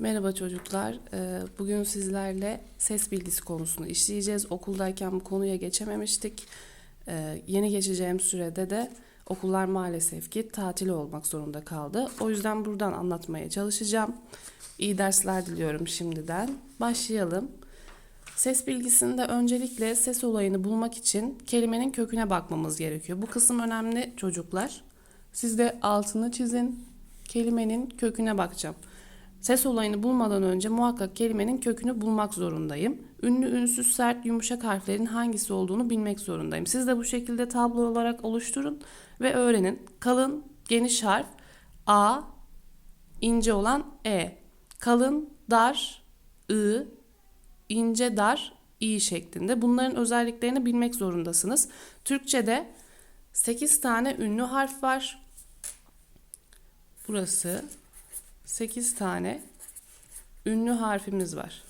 Merhaba çocuklar. Ee, Bugün sizlerle ses bilgisi konusunu işleyeceğiz. Okuldayken bu konuya geçememiştik. Ee, Yeni geçeceğim sürede de okullar maalesef ki tatil olmak zorunda kaldı. O yüzden buradan anlatmaya çalışacağım. İyi dersler diliyorum şimdiden. Başlayalım. Ses bilgisinde öncelikle ses olayını bulmak için kelimenin köküne bakmamız gerekiyor. Bu kısım önemli çocuklar. Siz de altını çizin. Kelimenin köküne bakacağım. Ses olayını bulmadan önce muhakkak kelimenin kökünü bulmak zorundayım. Ünlü, ünsüz, sert, yumuşak harflerin hangisi olduğunu bilmek zorundayım. Siz de bu şekilde tablo olarak oluşturun ve öğrenin. Kalın, geniş harf A, ince olan E. Kalın, dar, I, ince, dar, İ şeklinde. Bunların özelliklerini bilmek zorundasınız. Türkçe'de 8 tane ünlü harf var. Burası 8 tane ünlü harfimiz var.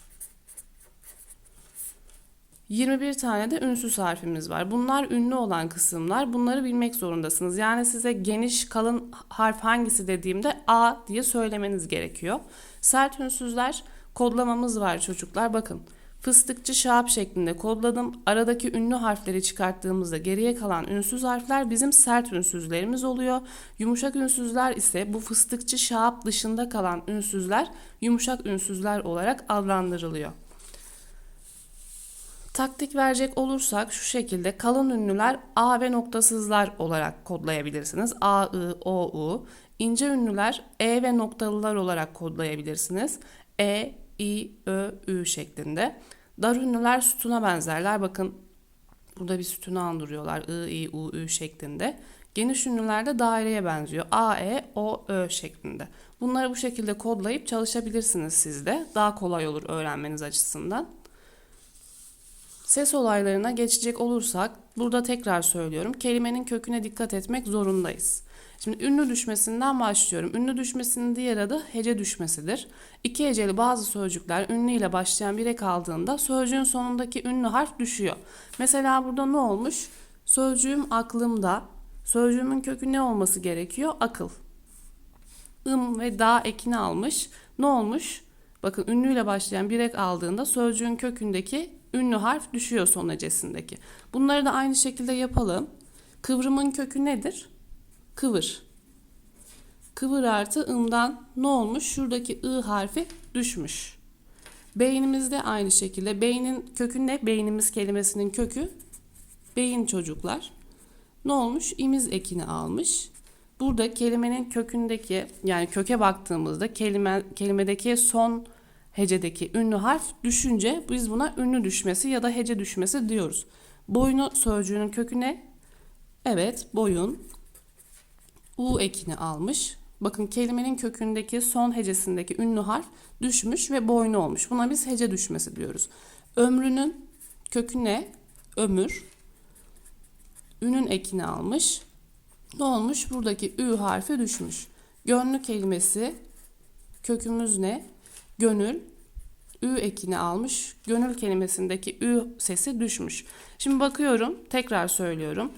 21 tane de ünsüz harfimiz var. Bunlar ünlü olan kısımlar. Bunları bilmek zorundasınız. Yani size geniş kalın harf hangisi dediğimde A diye söylemeniz gerekiyor. Sert ünsüzler kodlamamız var çocuklar. Bakın fıstıkçı şahap şeklinde kodladım. Aradaki ünlü harfleri çıkarttığımızda geriye kalan ünsüz harfler bizim sert ünsüzlerimiz oluyor. Yumuşak ünsüzler ise bu fıstıkçı şahap dışında kalan ünsüzler yumuşak ünsüzler olarak adlandırılıyor. Taktik verecek olursak şu şekilde kalın ünlüler A ve noktasızlar olarak kodlayabilirsiniz. A, I, O, U. İnce ünlüler E ve noktalılar olarak kodlayabilirsiniz. E, I, Ö, Ü şeklinde. Dar ünlüler sütuna benzerler. Bakın burada bir sütunu andırıyorlar. I, I, U, Ü şeklinde. Geniş ünlüler de daireye benziyor. A, E, O, Ö şeklinde. Bunları bu şekilde kodlayıp çalışabilirsiniz siz de. Daha kolay olur öğrenmeniz açısından. Ses olaylarına geçecek olursak burada tekrar söylüyorum. Kelimenin köküne dikkat etmek zorundayız. Şimdi ünlü düşmesinden başlıyorum. Ünlü düşmesinin diğer adı hece düşmesidir. İki heceli bazı sözcükler ünlü ile başlayan bir ek aldığında sözcüğün sonundaki ünlü harf düşüyor. Mesela burada ne olmuş? Sözcüğüm aklımda. Sözcüğümün kökü ne olması gerekiyor? Akıl. ım ve da ekini almış. Ne olmuş? Bakın ünlüyle başlayan bir ek aldığında sözcüğün kökündeki ünlü harf düşüyor son hecesindeki. Bunları da aynı şekilde yapalım. Kıvrımın kökü nedir? Kıvır. Kıvır artı ımdan ne olmuş? Şuradaki ı harfi düşmüş. Beynimizde aynı şekilde. Beynin kökü ne? Beynimiz kelimesinin kökü. Beyin çocuklar. Ne olmuş? İmiz ekini almış. Burada kelimenin kökündeki yani köke baktığımızda kelime, kelimedeki son hecedeki ünlü harf düşünce biz buna ünlü düşmesi ya da hece düşmesi diyoruz. Boynu sözcüğünün kökü ne? Evet boyun. U ekini almış. Bakın kelimenin kökündeki son hecesindeki ünlü harf düşmüş ve boynu olmuş. Buna biz hece düşmesi diyoruz. Ömrünün kökü ne? Ömür. Ünün ekini almış. Ne olmuş? Buradaki ü harfi düşmüş. Gönlü kelimesi kökümüz ne? Gönül ü ekini almış. Gönül kelimesindeki ü sesi düşmüş. Şimdi bakıyorum, tekrar söylüyorum.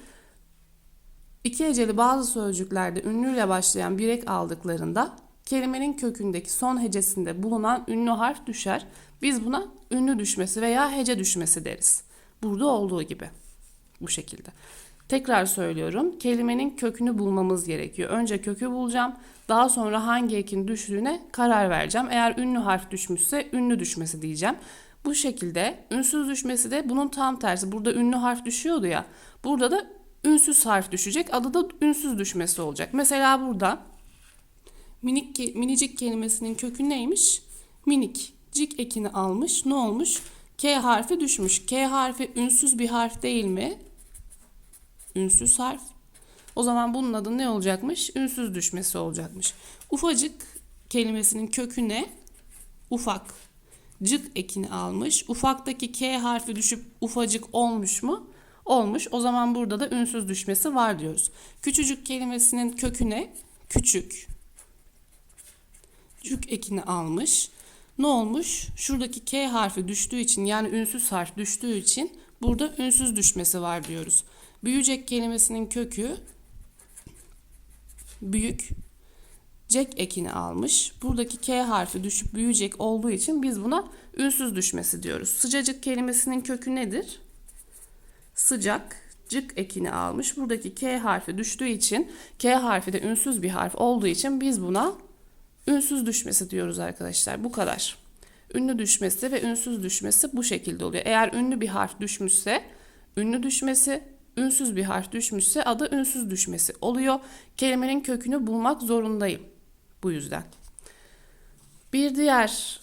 İki heceli bazı sözcüklerde ünlüyle başlayan bir ek aldıklarında kelimenin kökündeki son hecesinde bulunan ünlü harf düşer. Biz buna ünlü düşmesi veya hece düşmesi deriz. Burada olduğu gibi. Bu şekilde. Tekrar söylüyorum. Kelimenin kökünü bulmamız gerekiyor. Önce kökü bulacağım. Daha sonra hangi ekin düştüğüne karar vereceğim. Eğer ünlü harf düşmüşse ünlü düşmesi diyeceğim. Bu şekilde ünsüz düşmesi de bunun tam tersi. Burada ünlü harf düşüyordu ya. Burada da ünsüz harf düşecek. Adı da ünsüz düşmesi olacak. Mesela burada minik minicik kelimesinin kökü neymiş? Minik. Cik ekini almış. Ne olmuş? K harfi düşmüş. K harfi ünsüz bir harf değil mi? Ünsüz harf. O zaman bunun adı ne olacakmış? Ünsüz düşmesi olacakmış. Ufacık kelimesinin kökü ne? Ufak. Cık ekini almış. Ufaktaki K harfi düşüp ufacık olmuş mu? Olmuş. O zaman burada da ünsüz düşmesi var diyoruz. Küçücük kelimesinin kökü ne? Küçük. Cük ekini almış. Ne olmuş? Şuradaki K harfi düştüğü için yani ünsüz harf düştüğü için burada ünsüz düşmesi var diyoruz. Büyüyecek kelimesinin kökü büyük. cek ekini almış. Buradaki K harfi düşüp büyüyecek olduğu için biz buna ünsüz düşmesi diyoruz. Sıcacık kelimesinin kökü nedir? Sıcak, cık ekini almış. Buradaki K harfi düştüğü için K harfi de ünsüz bir harf olduğu için biz buna ünsüz düşmesi diyoruz arkadaşlar. Bu kadar. Ünlü düşmesi ve ünsüz düşmesi bu şekilde oluyor. Eğer ünlü bir harf düşmüşse ünlü düşmesi, ünsüz bir harf düşmüşse adı ünsüz düşmesi oluyor. Kelimenin kökünü bulmak zorundayım bu yüzden. Bir diğer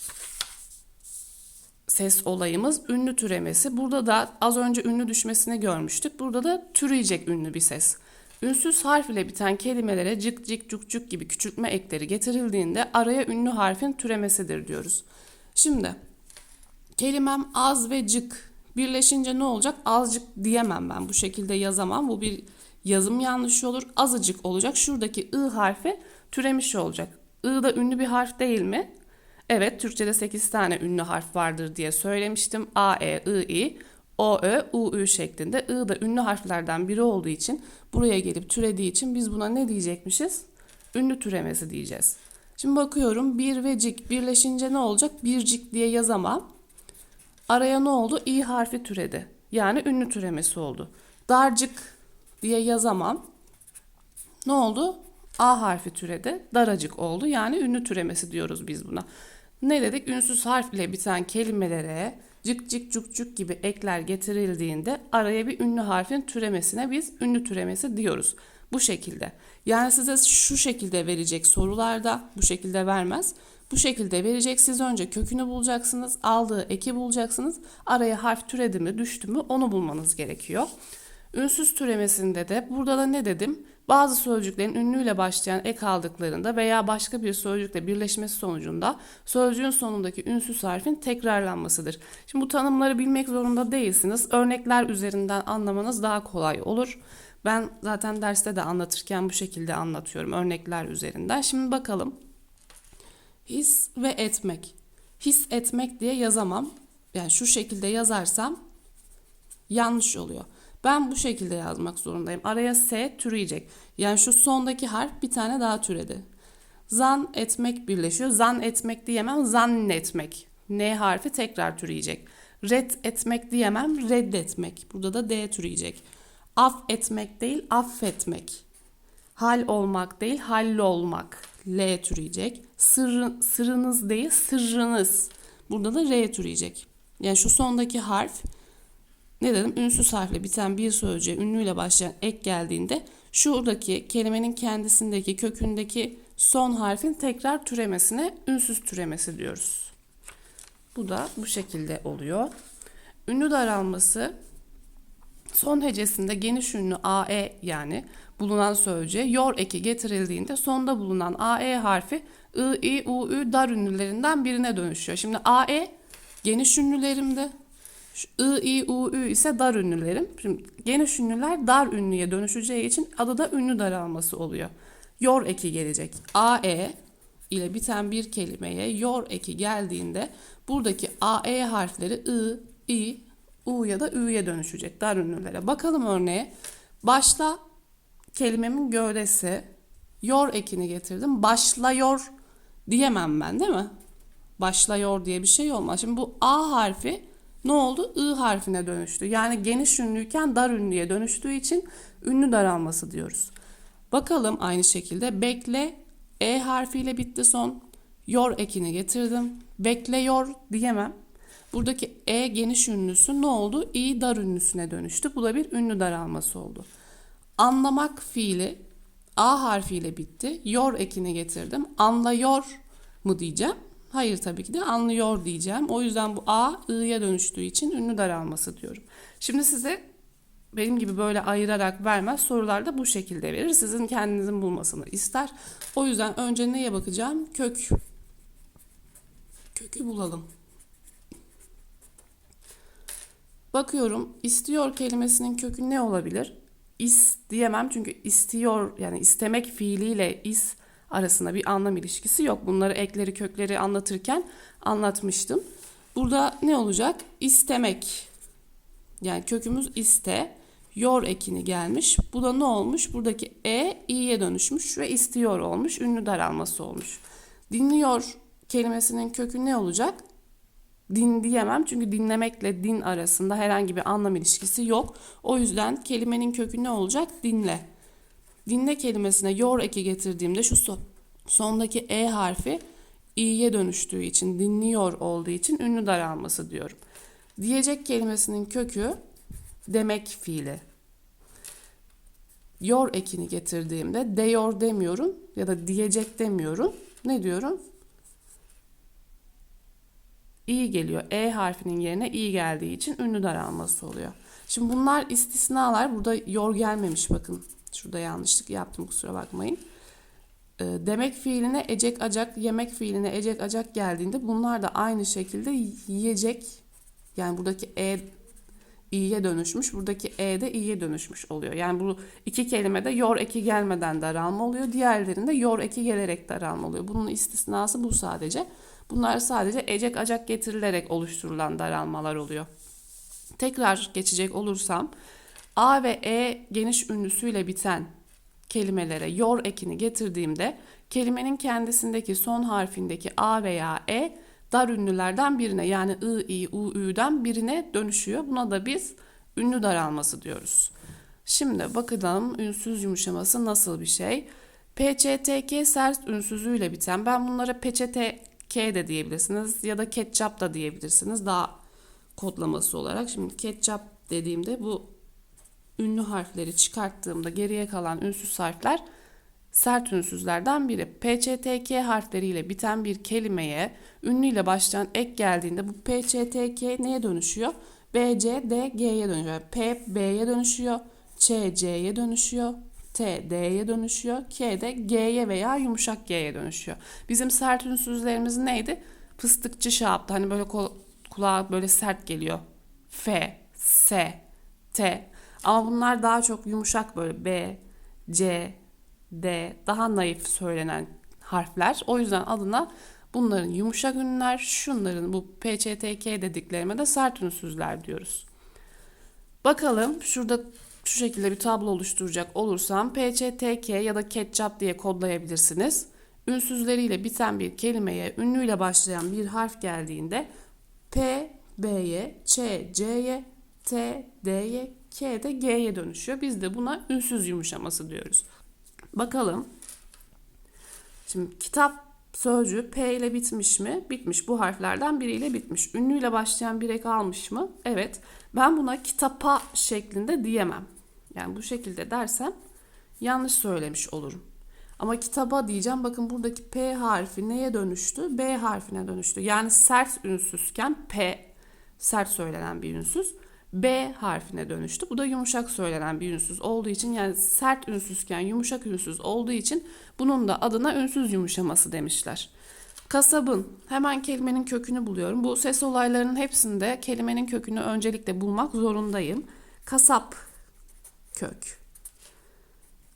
ses olayımız ünlü türemesi. Burada da az önce ünlü düşmesini görmüştük. Burada da türeyecek ünlü bir ses. Ünsüz harf ile biten kelimelere cık cik cuk cuk gibi küçültme ekleri getirildiğinde araya ünlü harfin türemesidir diyoruz. Şimdi kelimem az ve cık birleşince ne olacak? Azıcık diyemem ben bu şekilde yazamam. Bu bir yazım yanlışı olur. Azıcık olacak. Şuradaki ı harfi türemiş olacak. I da ünlü bir harf değil mi? Evet, Türkçe'de 8 tane ünlü harf vardır diye söylemiştim. A, E, I, I, O, Ö, U, Ü şeklinde. I da ünlü harflerden biri olduğu için buraya gelip türediği için biz buna ne diyecekmişiz? Ünlü türemesi diyeceğiz. Şimdi bakıyorum bir ve cik birleşince ne olacak? Bircik diye yazamam. Araya ne oldu? İ harfi türedi. Yani ünlü türemesi oldu. Darcık diye yazamam. Ne oldu? A harfi türedi. Daracık oldu. Yani ünlü türemesi diyoruz biz buna. Ne dedik? Ünsüz harf ile biten kelimelere cık cık cuk cuk gibi ekler getirildiğinde araya bir ünlü harfin türemesine biz ünlü türemesi diyoruz. Bu şekilde. Yani size şu şekilde verecek sorularda bu şekilde vermez. Bu şekilde verecek. Siz önce kökünü bulacaksınız. Aldığı eki bulacaksınız. Araya harf türedi mi düştü mü onu bulmanız gerekiyor. Ünsüz türemesinde de burada da ne dedim? Bazı sözcüklerin ünlüyle başlayan ek aldıklarında veya başka bir sözcükle birleşmesi sonucunda sözcüğün sonundaki ünsüz harfin tekrarlanmasıdır. Şimdi bu tanımları bilmek zorunda değilsiniz. Örnekler üzerinden anlamanız daha kolay olur. Ben zaten derste de anlatırken bu şekilde anlatıyorum örnekler üzerinden. Şimdi bakalım. His ve etmek. His etmek diye yazamam. Yani şu şekilde yazarsam yanlış oluyor. Ben bu şekilde yazmak zorundayım. Araya S türeyecek. Yani şu sondaki harf bir tane daha türedi. Zan etmek birleşiyor. Zan etmek diyemem. Zannetmek. N harfi tekrar türeyecek. Red etmek diyemem. Reddetmek. Burada da D türeyecek. Af etmek değil, affetmek. Hal olmak değil, hallolmak. L türeyecek. Sırrı, sırrınız değil, sırrınız. Burada da R türeyecek. Yani şu sondaki harf ne dedim? Ünsüz harfle biten bir sözcüğe ünlüyle başlayan ek geldiğinde şuradaki kelimenin kendisindeki kökündeki son harfin tekrar türemesine ünsüz türemesi diyoruz. Bu da bu şekilde oluyor. Ünlü daralması son hecesinde geniş ünlü AE yani bulunan sözcüğe yor eki getirildiğinde sonda bulunan AE harfi I, I, U, Ü dar ünlülerinden birine dönüşüyor. Şimdi AE geniş ünlülerimde şu I, I, U, Ü ise dar ünlülerim. Şimdi geniş ünlüler dar ünlüye dönüşeceği için adı da ünlü daralması oluyor. Yor eki gelecek. AE ile biten bir kelimeye yor eki geldiğinde buradaki AE harfleri I, I, U ya da Ü'ye dönüşecek dar ünlülere. Bakalım örneğe. Başla kelimemin gövdesi. Yor ekini getirdim. Başlıyor diyemem ben değil mi? Başlıyor diye bir şey olmaz. Şimdi bu A harfi ne oldu? I harfine dönüştü. Yani geniş ünlüyken dar ünlüye dönüştüğü için ünlü daralması diyoruz. Bakalım aynı şekilde bekle E harfiyle bitti son. Yor ekini getirdim. Bekleyor diyemem. Buradaki E geniş ünlüsü ne oldu? İ dar ünlüsüne dönüştü. Bu da bir ünlü daralması oldu. Anlamak fiili A harfiyle bitti. Yor ekini getirdim. Anlıyor mu diyeceğim? Hayır tabii ki de anlıyor diyeceğim. O yüzden bu A I'ye dönüştüğü için ünlü daralması diyorum. Şimdi size benim gibi böyle ayırarak vermez sorularda bu şekilde verir. Sizin kendinizin bulmasını ister. O yüzden önce neye bakacağım? Kök. Kökü bulalım. Bakıyorum istiyor kelimesinin kökü ne olabilir? İs diyemem çünkü istiyor yani istemek fiiliyle is arasında bir anlam ilişkisi yok. Bunları ekleri kökleri anlatırken anlatmıştım. Burada ne olacak? İstemek. Yani kökümüz iste. yor ekini gelmiş. Bu da ne olmuş? Buradaki e i'ye dönüşmüş ve istiyor olmuş. Ünlü daralması olmuş. Dinliyor kelimesinin kökü ne olacak? Din diyemem çünkü dinlemekle din arasında herhangi bir anlam ilişkisi yok. O yüzden kelimenin kökü ne olacak? Dinle. Dinle kelimesine yor eki getirdiğimde şu son, sondaki e harfi i'ye dönüştüğü için, dinliyor olduğu için ünlü daralması diyorum. Diyecek kelimesinin kökü demek fiili. Yor ekini getirdiğimde deyor demiyorum ya da diyecek demiyorum. Ne diyorum? İ geliyor. E harfinin yerine i geldiği için ünlü daralması oluyor. Şimdi bunlar istisnalar. Burada yor gelmemiş bakın. Şurada yanlışlık yaptım kusura bakmayın. E, demek fiiline ecek acak, yemek fiiline ecek acak geldiğinde bunlar da aynı şekilde yiyecek yani buradaki e i'ye dönüşmüş. Buradaki e de i'ye dönüşmüş oluyor. Yani bu iki kelimede yor eki gelmeden daralma oluyor. Diğerlerinde yor eki gelerek daralma oluyor. Bunun istisnası bu sadece. Bunlar sadece ecek acak getirilerek oluşturulan daralmalar oluyor. Tekrar geçecek olursam a ve e geniş ünlüsüyle biten kelimelere yor ekini getirdiğimde kelimenin kendisindeki son harfindeki a veya e dar ünlülerden birine yani ı, i, u, ü'den birine dönüşüyor. Buna da biz ünlü daralması diyoruz. Şimdi bakalım ünsüz yumuşaması nasıl bir şey? PÇTK sert ünsüzüyle biten. Ben bunlara PÇTK de diyebilirsiniz ya da ketçap da diyebilirsiniz. Daha kodlaması olarak. Şimdi ketçap dediğimde bu ünlü harfleri çıkarttığımda geriye kalan ünsüz harfler sert ünsüzlerden biri. PÇTK harfleriyle biten bir kelimeye ünlüyle başlayan ek geldiğinde bu PÇTK neye dönüşüyor? BC, D, dönüşüyor. P, B'ye dönüşüyor. Ç, C'ye dönüşüyor. T, D'ye dönüşüyor. K de G'ye veya yumuşak G'ye dönüşüyor. Bizim sert ünsüzlerimiz neydi? Fıstıkçı şaptı. Hani böyle kulağa böyle sert geliyor. F, S, T. Ama bunlar daha çok yumuşak böyle B, C, D daha naif söylenen harfler. O yüzden adına bunların yumuşak ünlüler, şunların bu PÇTK dediklerime de sert ünsüzler diyoruz. Bakalım şurada şu şekilde bir tablo oluşturacak olursam PÇTK ya da ketçap diye kodlayabilirsiniz. Ünsüzleriyle biten bir kelimeye ünlüyle başlayan bir harf geldiğinde P, B'ye, Ç, C'ye, T, D'ye, K de G'ye dönüşüyor. Biz de buna ünsüz yumuşaması diyoruz. Bakalım. Şimdi kitap sözcüğü P ile bitmiş mi? Bitmiş. Bu harflerden biriyle bitmiş. Ünlüyle başlayan bir ek almış mı? Evet. Ben buna kitapa şeklinde diyemem. Yani bu şekilde dersem yanlış söylemiş olurum. Ama kitaba diyeceğim. Bakın buradaki P harfi neye dönüştü? B harfine dönüştü. Yani sert ünsüzken P sert söylenen bir ünsüz. B harfine dönüştü. Bu da yumuşak söylenen bir ünsüz olduğu için yani sert ünsüzken yumuşak ünsüz olduğu için bunun da adına ünsüz yumuşaması demişler. Kasabın hemen kelimenin kökünü buluyorum. Bu ses olaylarının hepsinde kelimenin kökünü öncelikle bulmak zorundayım. Kasap kök.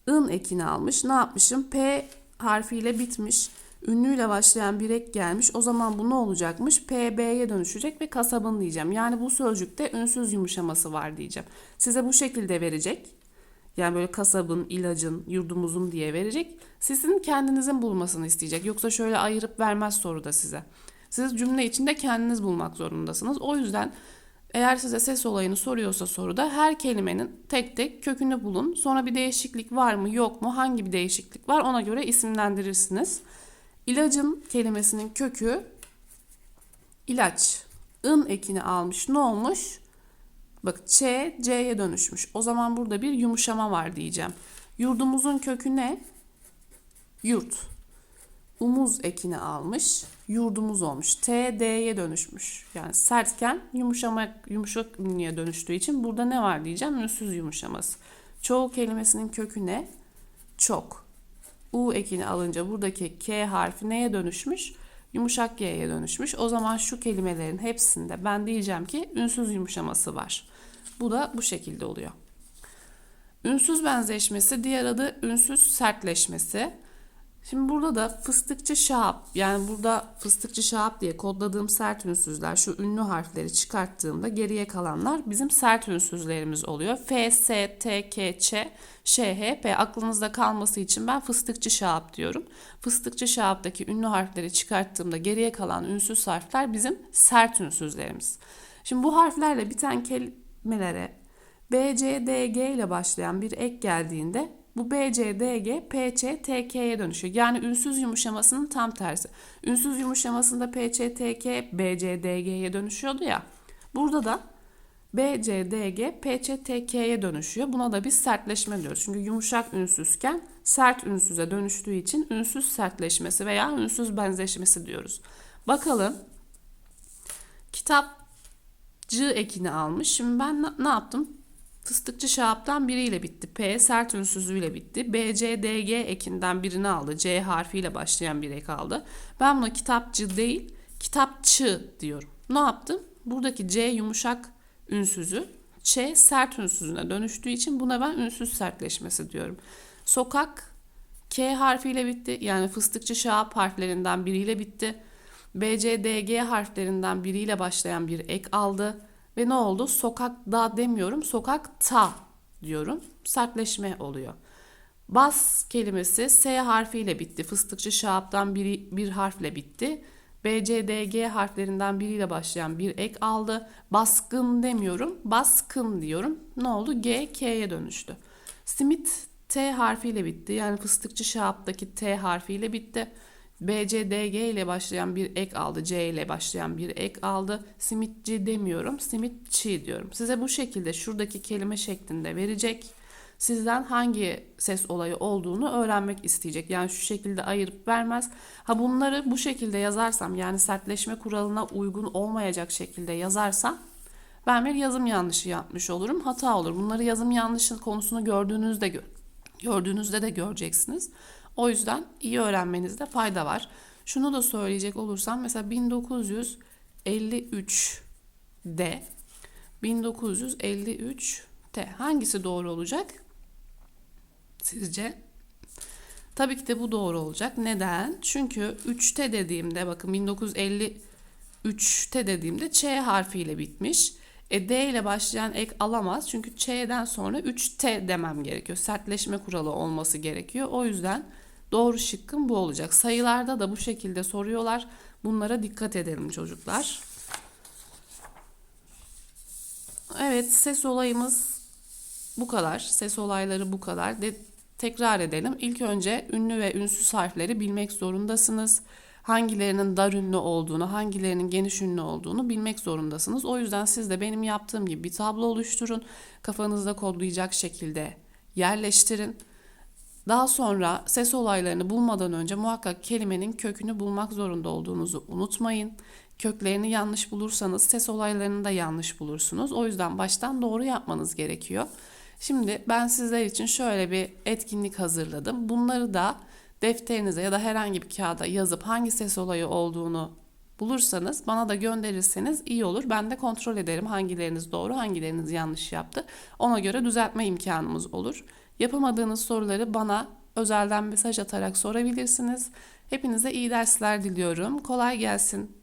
ın ekini almış. Ne yapmışım? P harfiyle bitmiş ünlüyle başlayan bir ek gelmiş. O zaman bu ne olacakmış? PB'ye dönüşecek ve kasabın diyeceğim. Yani bu sözcükte ünsüz yumuşaması var diyeceğim. Size bu şekilde verecek. Yani böyle kasabın, ilacın, yurdumuzun diye verecek. Sizin kendinizin bulmasını isteyecek. Yoksa şöyle ayırıp vermez soruda size. Siz cümle içinde kendiniz bulmak zorundasınız. O yüzden eğer size ses olayını soruyorsa soruda her kelimenin tek tek kökünü bulun. Sonra bir değişiklik var mı yok mu hangi bir değişiklik var ona göre isimlendirirsiniz. İlacın kelimesinin kökü ilaç. ın ekini almış. Ne olmuş? Bak Ç, C'ye dönüşmüş. O zaman burada bir yumuşama var diyeceğim. Yurdumuzun kökü ne? Yurt. Umuz ekini almış. Yurdumuz olmuş. T, D'ye dönüşmüş. Yani sertken yumuşama, yumuşak ünlüye dönüştüğü için burada ne var diyeceğim? Ünsüz yumuşaması. Çoğu kelimesinin kökü ne? Çok. U ekini alınca buradaki K harfi neye dönüşmüş? Yumuşak G'ye dönüşmüş. O zaman şu kelimelerin hepsinde ben diyeceğim ki ünsüz yumuşaması var. Bu da bu şekilde oluyor. Ünsüz benzeşmesi diğer adı ünsüz sertleşmesi. Şimdi burada da fıstıkçı şahap yani burada fıstıkçı şahap diye kodladığım sert ünsüzler şu ünlü harfleri çıkarttığımda geriye kalanlar bizim sert ünsüzlerimiz oluyor. F, S, T, K, Ç, Ş, H, P aklınızda kalması için ben fıstıkçı şahap diyorum. Fıstıkçı şahaptaki ünlü harfleri çıkarttığımda geriye kalan ünsüz harfler bizim sert ünsüzlerimiz. Şimdi bu harflerle biten kelimelere B, C, D, G ile başlayan bir ek geldiğinde bu B, C, D, G, P, Ç, T, K'ye dönüşüyor. Yani ünsüz yumuşamasının tam tersi. Ünsüz yumuşamasında P, Ç, T, K, B, C, D, G'ye dönüşüyordu ya. Burada da B, C, D, G, P, Ç, T, K'ye dönüşüyor. Buna da biz sertleşme diyoruz. Çünkü yumuşak ünsüzken sert ünsüze dönüştüğü için ünsüz sertleşmesi veya ünsüz benzeşmesi diyoruz. Bakalım kitapcı ekini almış. Şimdi ben ne yaptım? Fıstıkçı şahaptan biriyle bitti. P sert ünsüzüyle bitti. B, C, D, G ekinden birini aldı. C harfiyle başlayan bir ek aldı. Ben buna kitapçı değil, kitapçı diyorum. Ne yaptım? Buradaki C yumuşak ünsüzü Ç sert ünsüzüne dönüştüğü için buna ben ünsüz sertleşmesi diyorum. Sokak K harfiyle bitti. Yani fıstıkçı şahap harflerinden biriyle bitti. B, C, D, G harflerinden biriyle başlayan bir ek aldı. Ve ne oldu? Sokakta demiyorum, sokakta diyorum. Sertleşme oluyor. Bas kelimesi S harfiyle bitti. Fıstıkçı şahaptan biri, bir harfle bitti. B, C, D, G harflerinden biriyle başlayan bir ek aldı. Baskın demiyorum, baskın diyorum. Ne oldu? G, K'ye dönüştü. Simit T harfiyle bitti. Yani fıstıkçı şahaptaki T harfiyle bitti. B, C, D, G ile başlayan bir ek aldı. C ile başlayan bir ek aldı. Simitçi demiyorum. Simitçi diyorum. Size bu şekilde şuradaki kelime şeklinde verecek. Sizden hangi ses olayı olduğunu öğrenmek isteyecek. Yani şu şekilde ayırıp vermez. Ha bunları bu şekilde yazarsam yani sertleşme kuralına uygun olmayacak şekilde yazarsam ben bir yazım yanlışı yapmış olurum. Hata olur. Bunları yazım yanlışı konusunu gördüğünüzde gördüğünüzde de göreceksiniz. O yüzden iyi öğrenmenizde fayda var. Şunu da söyleyecek olursam mesela 1953'de 1953'te hangisi doğru olacak? Sizce? Tabii ki de bu doğru olacak. Neden? Çünkü 3'te dediğimde bakın 1953'te dediğimde Ç harfiyle bitmiş. E, D ile başlayan ek alamaz. Çünkü Ç'den sonra 3T demem gerekiyor. Sertleşme kuralı olması gerekiyor. O yüzden Doğru şıkkım bu olacak. Sayılarda da bu şekilde soruyorlar. Bunlara dikkat edelim çocuklar. Evet ses olayımız bu kadar. Ses olayları bu kadar. De, tekrar edelim. İlk önce ünlü ve ünsüz harfleri bilmek zorundasınız. Hangilerinin dar ünlü olduğunu, hangilerinin geniş ünlü olduğunu bilmek zorundasınız. O yüzden siz de benim yaptığım gibi bir tablo oluşturun. Kafanızda kodlayacak şekilde yerleştirin. Daha sonra ses olaylarını bulmadan önce muhakkak kelimenin kökünü bulmak zorunda olduğunuzu unutmayın. Köklerini yanlış bulursanız ses olaylarını da yanlış bulursunuz. O yüzden baştan doğru yapmanız gerekiyor. Şimdi ben sizler için şöyle bir etkinlik hazırladım. Bunları da defterinize ya da herhangi bir kağıda yazıp hangi ses olayı olduğunu bulursanız bana da gönderirseniz iyi olur. Ben de kontrol ederim hangileriniz doğru, hangileriniz yanlış yaptı. Ona göre düzeltme imkanımız olur. Yapamadığınız soruları bana özelden mesaj atarak sorabilirsiniz. Hepinize iyi dersler diliyorum. Kolay gelsin.